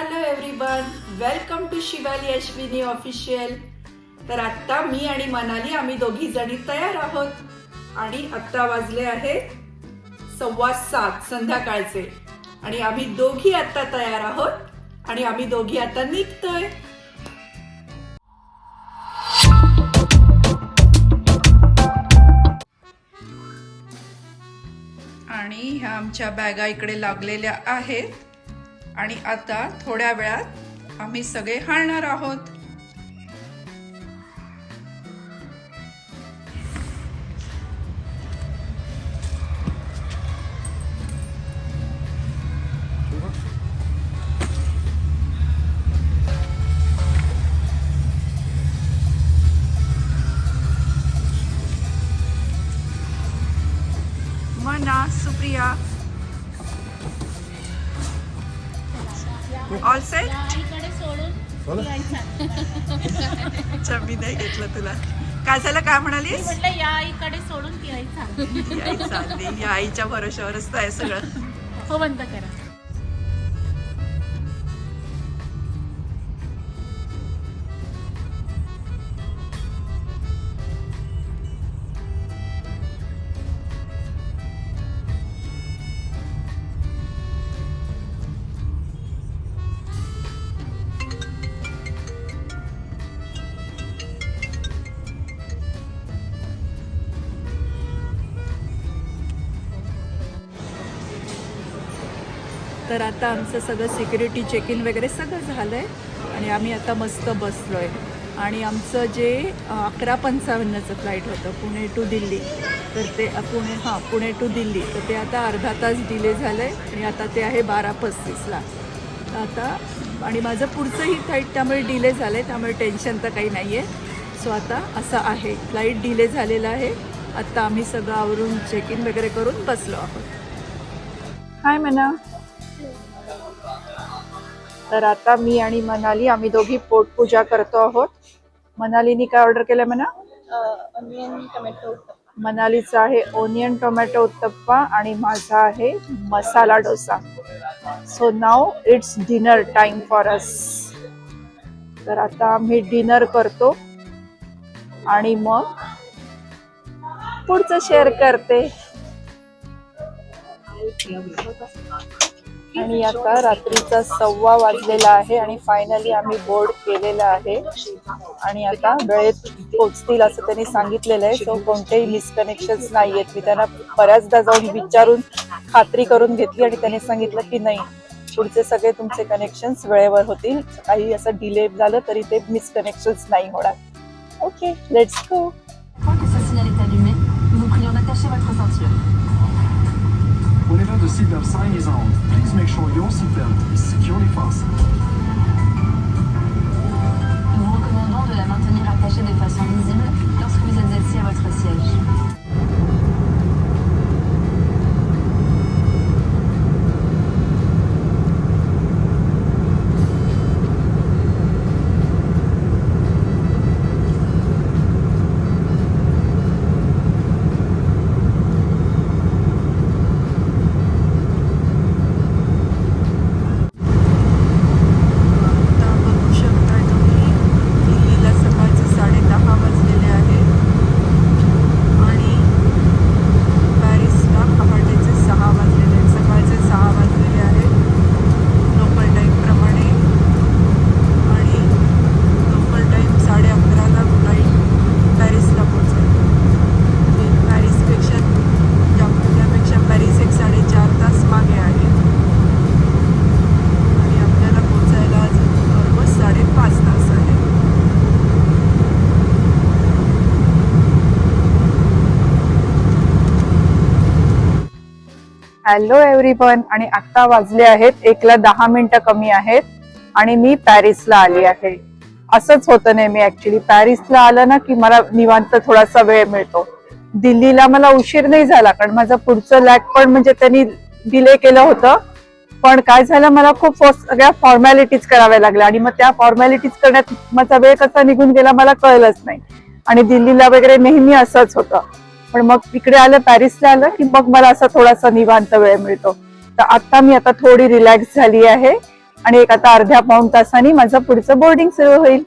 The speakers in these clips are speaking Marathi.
Hello everyone welcome to Shivali Ashwini official तर आत्ता मी आणि मनाली आम्ही दोघी जणी तयार आहोत. आणि आत्ता वाजले आहेत सव्वा सात संध्याकाळचे. आणि आम्ही दोघी आत्ता तयार आहोत. आणि आम्ही दोघी आता निघतोय. आणि ह्या आमच्या बॅगा इकडे लागलेल्या आहेत. आणि आता थोड्या वेळात आम्ही सगळे हालणार आहोत. ऑल सेट आईकडे सोडून यायचं. अच्छा मी नाही घेतलं तुला. काय झालं काय म्हणालीस? म्हटलं या आईकडे सोडून ती यायचा आई चालली या आईच्या भरोश्यावरच तर आहे सगळं. हो बंद करा. तर आता आमचं सगळं सिक्युरिटी चेक इन वगैरे सगळं झालं आहे आणि आम्ही आता मस्त बसलो आहे आणि आमचं जे अकरा पंचावन्नचं फ्लाईट होतं पुणे टू दिल्ली. तर ते पुणे हां पुणे टू दिल्ली. तर ते आता अर्धा तास डिले झालं आहे आणि आता ते आहे बारा पस्तीसला. आता आणि माझं पुढचंही फ्लाईट त्यामुळे डिले झालं आहे त्यामुळे टेन्शन तर काही नाही आहे सो आता असं आहे. फ्लाईट डिले झालेलं आहे. आत्ता आम्ही सगळं आवरून चेक इन वगैरे करून बसलो आहोत. हाय मना तर आता मी आणि मनाली आम्ही दोघी पोटपूजा करतो आहोत. मनालीनी काय ऑर्डर केलं म्हणा? ऑनियन टोमॅटो मनालीचा आहे ओनियन टोमॅटो उत्तप्पा आणि माझा आहे masala dosa. So now it's dinner time for us तर आता आम्ही डिनर करतो आणि मग पुढचं शेअर करते. आणि आता रात्रीचा सव्वा वाजलेला आहे आणि फायनली आम्ही बोर्ड केलेला आहे. आणि आता वेळेत पोचतील असं त्यांनी सांगितलेलं आहे. सो कोणतेही मिसकनेक्शन नाही आहेत मी त्यांना बऱ्याचदा जाऊन विचारून खात्री करून घेतली आणि त्यांनी सांगितलं की नाही पुढचे सगळे तुमचे कनेक्शन्स वेळेवर होतील. काही असं डिले झालं तरी ते मिसकनेक्शन्स नाही होणार. Okay let's go The seatbelt sign is on, please make sure your seatbelt is securely fastened. Hello everyone आणि आता वाजले आहेत एकला दहा मिनिटं कमी आहेत आणि मी पॅरिसला आली आहे. असंच होतं नेहमी ऍक्च्युली पॅरिसला आलं ना की मला निवांत थोडासा वेळ मिळतो. दिल्लीला मला उशीर नाही झाला कारण माझं पुढचं लॅक पण म्हणजे त्यांनी डिले केलं होतं. पण काय झालं मला खूप सगळ्या फॉर्मॅलिटीज कराव्या लागल्या आणि मग त्या फॉर्मॅलिटीज करण्यात माझा वेळ कसा निघून गेला मला कळलंच नाही. आणि दिल्लीला वगैरे नेहमी असंच होतं. पण मग तिकडे आलं पॅरिसला आलं की मग मला असा थोडासा निवांत वेळ मिळतो. तर आता मी आता थोडी रिलॅक्स झाली आहे आणि एक आता अर्ध्या पाऊण तासांनी माझं पुढचं बोर्डिंग सुरू होईल.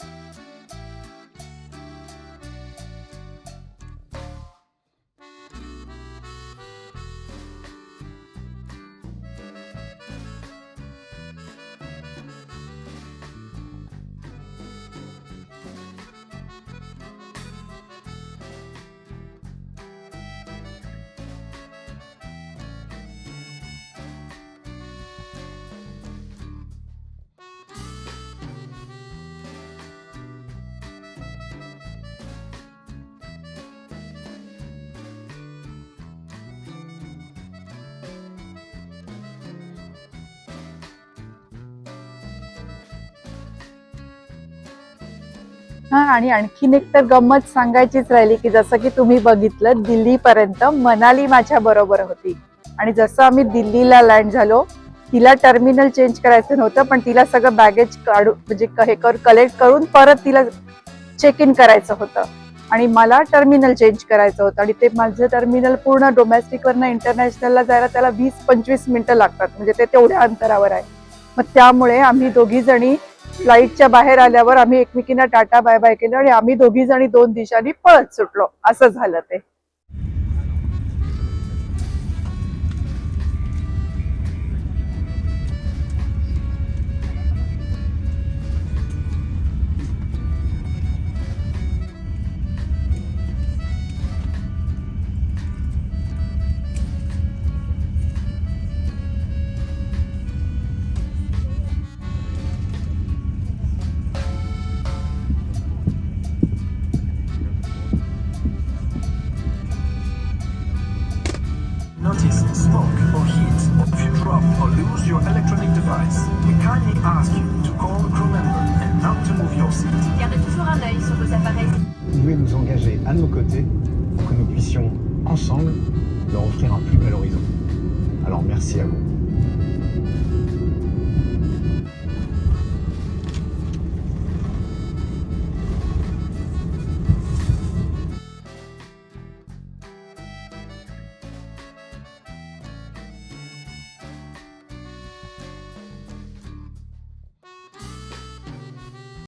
हा आणि आणखीन एक तर गंमत सांगायचीच राहिली की जसं की तुम्ही बघितलं दिल्लीपर्यंत मनाली माझ्या बरोबर होती. आणि जसं आम्ही दिल्लीला लँड झालो तिला टर्मिनल चेंज करायचं नव्हतं पण तिला सगळं बॅगेज काढू म्हणजे हे कर कलेक्ट करून परत तिला चेक इन करायचं होतं. आणि मला टर्मिनल चेंज करायचं होतं. आणि ते माझं टर्मिनल पूर्ण डोमेस्टिकवरनं इंटरनॅशनलला जायला त्याला वीस पंचवीस मिनटं लागतात. म्हणजे ते तेवढ्या अंतरावर आहे. मग त्यामुळे आम्ही दोघी जणी फ्लाईटच्या बाहेर आल्यावर आम्ही एकमेकींना टाटा बाय बाय केलं आणि आम्ही दोघी जणी दोन दिशांनी पळत सुटलो. असं झालं ते. Notice smoke or heat. If you drop or lose your electronic device, we kindly ask you to call a crew member and not to move your seat. Gardez toujours un œil sur vos appareils. Vous pouvez nous engager à nos côtés pour que nous puissions, ensemble, leur offrir un plus bel horizon. Alors merci à vous.